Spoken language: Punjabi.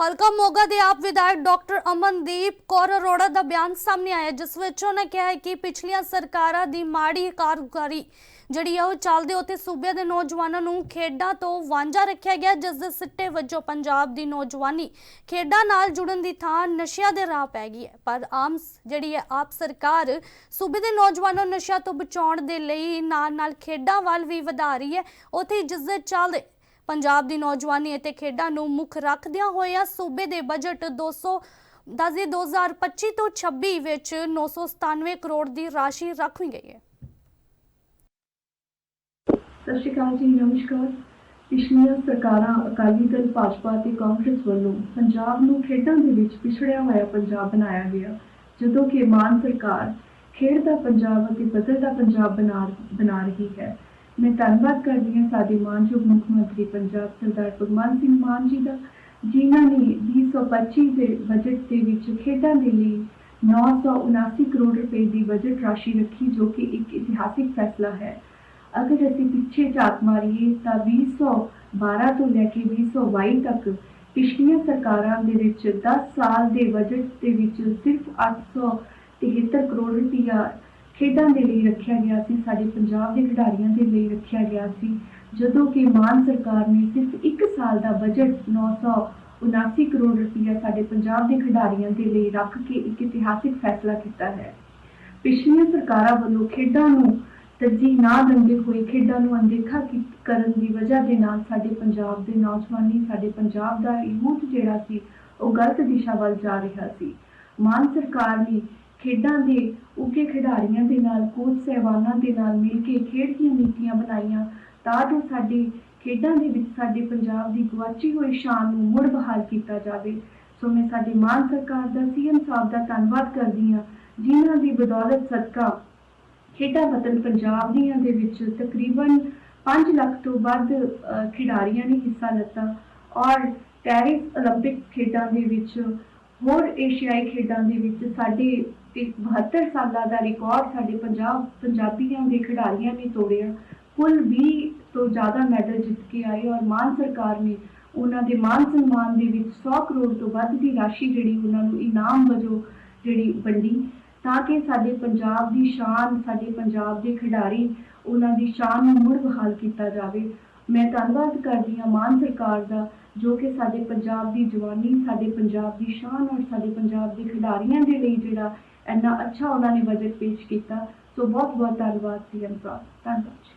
ਹਲਕਾ ਮੋਗਾ ਦੇ ਆਪ ਵਿਧਾਇਕ ਡਾਕਟਰ ਅਮਨਦੀਪ ਕੌਰ ਅਰੋੜਾ ਦਾ ਬਿਆਨ ਸਾਹਮਣੇ ਆਇਆ, ਜਿਸ ਵਿੱਚ ਉਹਨਾਂ ਕਿਹਾ ਹੈ ਕਿ ਪਿਛਲੀਆਂ ਸਰਕਾਰਾਂ ਦੀ ਮਾੜੀ ਕਾਰਗੁਜ਼ਾਰੀ ਜਿਹੜੀ ਹੈ ਉਹ ਚੱਲਦੇ ਉੱਤੇ ਸੂਬੇ ਦੇ ਨੌਜਵਾਨਾਂ ਨੂੰ ਖੇਡਾਂ ਤੋਂ ਵਾਂਝਾ ਰੱਖਿਆ ਗਿਆ, ਜਿਸ ਦੇ ਸਿੱਟੇ ਵਜੋਂ ਪੰਜਾਬ ਦੀ ਨੌਜਵਾਨੀ ਖੇਡਾਂ ਨਾਲ ਜੁੜਨ ਦੀ ਥਾਂ ਨਸ਼ਿਆਂ ਦੇ ਰਾਹ ਪੈ ਗਈ ਹੈ। ਪਰ ਆਮ ਜਿਹੜੀ ਹੈ ਆਪ ਸਰਕਾਰ ਸੂਬੇ ਦੇ ਨੌਜਵਾਨਾਂ ਨੂੰ ਨਸ਼ਿਆਂ ਤੋਂ ਬਚਾਉਣ ਦੇ ਲਈ ਨਾਲ ਨਾਲ ਖੇਡਾਂ ਵੱਲ ਵੀ ਵਧਾ ਰਹੀ ਹੈ। ਉੱਥੇ ਜਿਸ ਦੇ ਚੱਲਦੇ ਪੰਜਾਬ ਦੀ ਨੌਜਵਾਨੀ ਅਤੇ ਖੇਡਾਂ ਨੂੰ ਮੁੱਖ ਰੱਖਦਿਆਂ ਹੋਇਆ ਸੂਬੇ ਦੇ ਬਜਟ 200 ਦਸਦੇ 2025 ਤੋਂ 26 ਵਿੱਚ 997 ਕਰੋੜ ਦੀ ਰਾਸ਼ੀ ਰੱਖੀ ਗਈ ਹੈ। ਸਤਿ ਸ਼੍ਰੀ ਅਕਾਲ ਜੀ, ਨਮਸਕਾਰ। ਪਿਛਲੀਆਂ ਸਰਕਾਰਾਂ ਅਕਾਲੀ ਦਲ, ਭਾਜਪਾ ਅਤੇ ਕਾਂਗਰਸ ਵੱਲੋਂ ਪੰਜਾਬ ਨੂੰ ਖੇਡਾਂ ਦੇ ਵਿੱਚ ਪਿਛੜਿਆ ਹੋਇਆ ਪੰਜਾਬ ਬਣਾਇਆ ਗਿਆ, ਜਦੋਂ ਕਿ ਮਾਨ ਸਰਕਾਰ ਖੇਡ ਦਾ ਪੰਜਾਬ ਅਤੇ ਬਦਲਦਾ ਪੰਜਾਬ ਬਣਾ ਬਣਾ ਰਹੀ ਹੈ। ਮੈਂ ਧੰਨਵਾਦ ਕਰਦੀ ਹਾਂ ਸਾਡੇ ਮਾਨਯੋਗ ਮੁੱਖ ਮੰਤਰੀ ਪੰਜਾਬ ਸਰਦਾਰ ਭਗਵੰਤ ਸਿੰਘ ਮਾਨ ਜੀ ਦਾ, ਜਿਨ੍ਹਾਂ ਨੇ 2025 ਦੇ ਬਜਟ ਦੇ ਵਿੱਚ ਖੇਡਾਂ ਦੇ ਲਈ 979 ਕਰੋੜ ਰੁਪਏ ਦੀ ਬਜਟ ਰਾਸ਼ੀ ਰੱਖੀ, ਜੋ ਕਿ ਇੱਕ ਇਤਿਹਾਸਿਕ ਫੈਸਲਾ ਹੈ। ਅਗਰ ਅਸੀਂ ਪਿੱਛੇ ਝਾਤ ਮਾਰੀਏ, ਤਾਂ 2012 ਤੋਂ ਲੈ ਕੇ 2022 ਤੱਕ ਪਿਛਲੀਆਂ ਸਰਕਾਰਾਂ ਦੇ ਵਿੱਚ 10 ਸਾਲ ਦੇ ਬਜਟ ਦੇ ਵਿੱਚ ਸਿਰਫ 873 ਕਰੋੜ ਰੁਪਇਆ ਖੇਡਾਂ ਦੇ ਲਈ ਰੱਖਿਆ ਗਿਆ ਸੀ, ਸਾਡੇ ਪੰਜਾਬ ਦੇ ਖਿਡਾਰੀਆਂ ਦੇ ਲਈ ਰੱਖਿਆ ਗਿਆ ਸੀ। ਜਦੋਂ ਕਿ ਮਾਨ ਸਰਕਾਰ ਨੇ ਸਿਰਫ 1 ਸਾਲ ਦਾ ਬਜਟ 979 ਕਰੋੜ ਰੁਪਇਆ ਸਾਡੇ ਪੰਜਾਬ ਦੇ ਖਿਡਾਰੀਆਂ ਦੇ ਲਈ ਰੱਖ ਕੇ ਇੱਕ ਇਤਿਹਾਸਿਕ ਫੈਸਲਾ ਕੀਤਾ ਹੈ। ਪਿਛਲੀਆਂ ਸਰਕਾਰਾਂ ਵੱਲੋਂ ਖੇਡਾਂ ਨੂੰ ਤਰਜੀਹ ਨਾ ਦਿੰਦੇ ਹੋਏ ਖੇਡਾਂ ਨੂੰ ਅਣਦੇਖਾ ਕਰਨ ਦੀ ਵਜ੍ਹਾ ਦੇ ਨਾਲ ਸਾਡੇ ਪੰਜਾਬ ਦੇ ਨੌਜਵਾਨੀ, ਸਾਡੇ ਪੰਜਾਬ ਦਾ ਯੂਥ ਜਿਹੜਾ ਸੀ, ਉਹ ਗਲਤ ਦਿਸ਼ਾ ਵੱਲ ਜਾ ਰਿਹਾ ਸੀ। ਮਾਨ ਸਰਕਾਰ ਨੇ ਖੇਡਾਂ ਦੇ ਉੱਘੇ ਖਿਡਾਰੀਆਂ ਦੇ ਨਾਲ ਕੋਚ ਸਹਿਬਾਨਾਂ ਦੇ ਨਾਲ ਮਿਲ ਕੇ ਖੇਡ ਦੀਆਂ ਨੀਤੀਆਂ ਬਣਾਈਆਂ ਤਾਂ ਜੋ ਸਾਡੇ ਖੇਡਾਂ ਦੇ ਵਿੱਚ ਸਾਡੇ ਪੰਜਾਬ ਦੀ ਗੁਆਚੀ ਹੋਈ ਸ਼ਾਨ ਨੂੰ ਮੁੜ ਬਹਾਲ ਕੀਤਾ ਜਾਵੇ ਸੋ ਮੈਂ ਸਾਡੇ ਮਾਨ ਸਰਕਾਰ ਦਾ ਸੀਐਮ ਸਾਹਿਬ ਦਾ ਧੰਨਵਾਦ ਕਰਦੀ ਹਾਂ ਜਿਨ੍ਹਾਂ ਦੀ ਬਦੌਲਤ ਸਦਕਾ ਖੇਡਾਂ ਵਤਨ ਪੰਜਾਬ ਦੀਆਂ ਦੇ ਵਿੱਚ ਤਕਰੀਬਨ 5 ਲੱਖ ਤੋਂ ਵੱਧ ਅ, ਖਿਡਾਰੀਆਂ ਨੇ ਹਿੱਸਾ ਲਿੱਤਾ ਔਰ ਪੈਰਿਸ 올림픽 ਖੇਡਾਂ ਦੇ ਵਿੱਚ ਹੋਰ ਏਸ਼ੀਆਈ ਖੇਡਾਂ ਦੇ ਵਿੱਚ ਸਾਡੇ ਤੇ 72 ਸਾਲਾਂ ਦਾ ਰਿਕਾਰਡ ਸਾਡੇ ਪੰਜਾਬ, ਪੰਜਾਬੀਆਂ ਦੇ ਖਿਡਾਰੀਆਂ ਨੇ ਤੋੜਿਆ। ਕੁੱਲ 20 ਤੋਂ ਜ਼ਿਆਦਾ ਮੈਡਲ ਜਿੱਤ ਕੇ ਆਏ ਔਰ ਮਾਨ ਸਰਕਾਰ ਨੇ ਉਹਨਾਂ ਦੇ ਮਾਨ ਸਨਮਾਨ ਦੇ ਵਿੱਚ 100 ਕਰੋੜ ਤੋਂ ਵੱਧ ਦੀ ਰਾਸ਼ੀ ਜਿਹੜੀ ਉਹਨਾਂ ਨੂੰ ਇਨਾਮ ਵਜੋਂ ਜਿਹੜੀ ਵੰਡੀ ਤਾਂ ਕਿ ਸਾਡੇ ਪੰਜਾਬ ਦੀ ਸ਼ਾਨ, ਸਾਡੇ ਪੰਜਾਬ ਦੇ ਖਿਡਾਰੀ ਉਹਨਾਂ ਦੀ ਸ਼ਾਨ ਨੂੰ ਮੁੜ ਬਹਾਲ ਕੀਤਾ ਜਾਵੇ। ਮੈਂ ਧੰਨਵਾਦ ਕਰਦੀ ਹਾਂ ਮਾਨ ਸਰਕਾਰ ਦਾ ਜੋ ਕਿ ਸਾਡੇ ਪੰਜਾਬ ਦੀ ਜਵਾਨੀ, ਸਾਡੇ ਪੰਜਾਬ ਦੀ ਸ਼ਾਨ ਔਰ ਸਾਡੇ ਪੰਜਾਬ ਦੇ ਖਿਡਾਰੀਆਂ ਦੇ ਲਈ ਜਿਹੜਾ ਇੰਨਾ ਅੱਛਾ ਉਹਨਾਂ ਨੇ ਬਜਟ ਪੇਸ਼ ਕੀਤਾ। ਸੋ ਬਹੁਤ ਬਹੁਤ ਧੰਨਵਾਦ ਸੀਐਮ ਸਾਹਿਬ ਧੰਨਵਾਦ